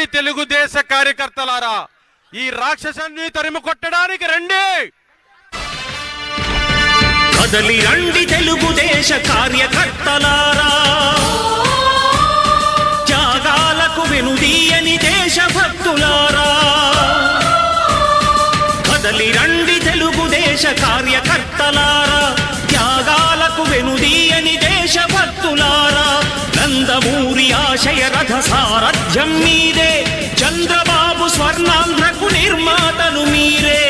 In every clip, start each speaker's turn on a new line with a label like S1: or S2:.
S1: తెలుగుదేశ కార్యకర్తలారా ఈ రాక్షసాన్ని తరిమి కొట్టడానికి రండి!
S2: కదలి రండి తెలుగుదేశ కార్యకర్తలారా! త్యాగాలకు వెనుదీయని దేశభక్తులారా! కదలి రండి తెలుగుదేశ కార్యకర్తలారా! త్యాగాలకు వెనుదీయని దేశభక్తులారా! నందమూరి ఆశయ రథ రాజ్యం మీదే చంద్రబాబు స్వర్ణాంధ్రకు నిర్మాతలు మీరే.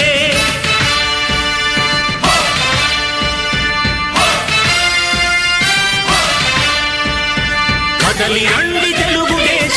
S2: కదలి రండి తెలుగుదేశ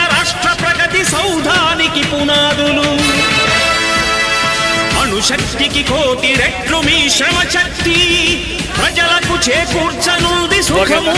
S2: శక్తికి కోటి రెట్లు మీ శ్రమ శక్తి ప్రజలకు చేకూర్చనుంది సుఖము